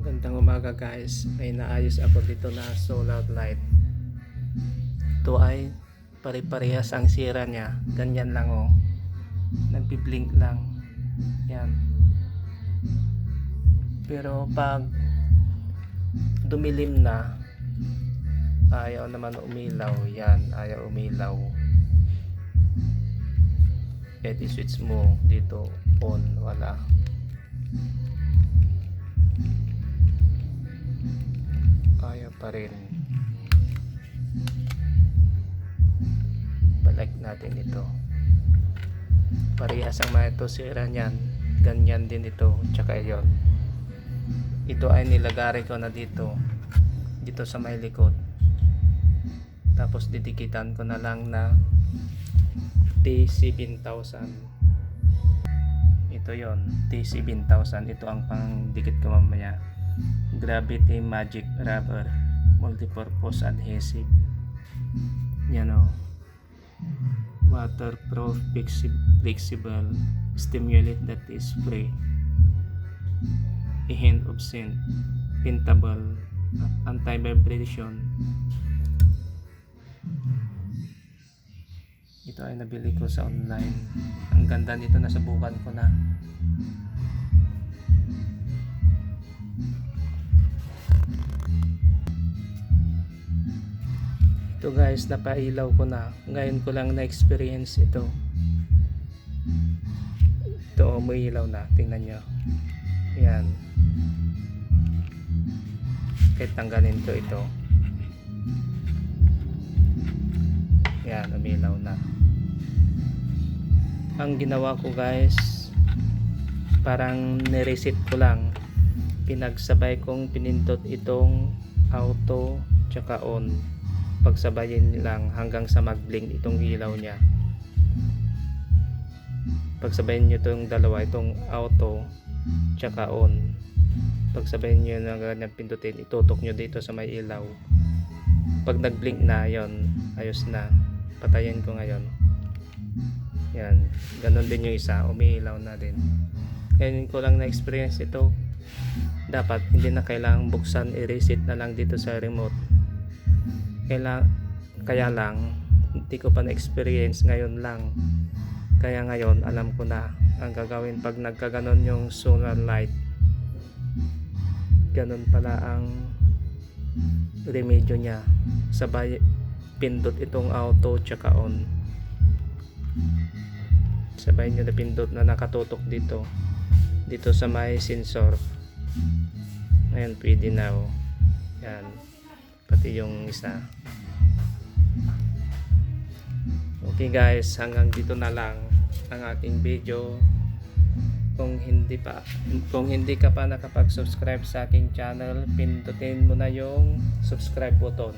Magandang umaga guys. May naayos ako dito na solar light. Ito ay pare-parehas ang sira niya. Ganyan lang oh. Nagbi-blink lang. Yan. Pero pag dumilim na ayaw naman umilaw. Yan, ayaw umilaw. Kahit i-switch mo dito on, wala. Pa rin. Balik natin ito. Parehas ang mga ito sira niyan. Ganyan din ito. Tsaka yon. Ito ay nilagari ko na dito. Dito sa may likod. Tapos didikitan ko na lang na T7000. Ito yon T7000. Ito ang pangdikit ko mamaya. Gravity Magic Rubber Multipurpose Adhesive. Yan o waterproof flexi- flexible stimulate that is free. A hand of scent pintable anti-vibration. Ito ay nabili ko sa online. Ang ganda nito nasubukan ko na Ito guys, napailaw ko na. Ngayon ko lang na-experience ito. Ito, umiilaw na. Tingnan nyo. Yan. Kahit tanggalin ko ito. Yan, umilaw na. Ang ginawa ko guys, parang nireset ko lang. Pinagsabay kong pinindot itong auto tsaka on pagsabayin lang hanggang sa mag-blink itong ilaw niya. Pagsabayin nyo itong dalawa itong auto tsaka on. Pagsabayin nyo na ganyan pindutin itutok nyo dito sa may ilaw. Pag nag-blink na yon ayos na. Patayin ko ngayon. Yan ganon din yung isa umiilaw na din. Ngayon ko lang na experience ito. Dapat hindi na kailangang buksan i-reset na lang dito sa remote kaya, kaya lang hindi ko pa na-experience ngayon lang. Kaya ngayon alam ko na ang gagawin pag nagkaganon yung solar light. Ganon pala ang remedyo niya. Sabay pindot itong auto tsaka on. Sabay nyo na pindot na nakatutok dito. Dito sa may sensor. Ngayon pwede na oh. yan pati yung isa okay guys hanggang dito na lang ang ating video. Kung hindi pa kung hindi ka pa nakapag-subscribe sa aking channel pindutin mo na yung subscribe button.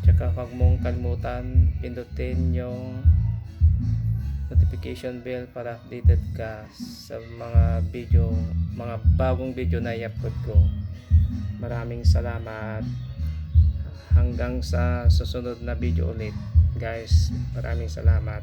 Tsaka huwag mong kalimutan pindutin yung notification bell para updated ka sa mga video mga bagong video na i-upload ko. Maraming salamat hanggang sa susunod na video ulit. Guys maraming salamat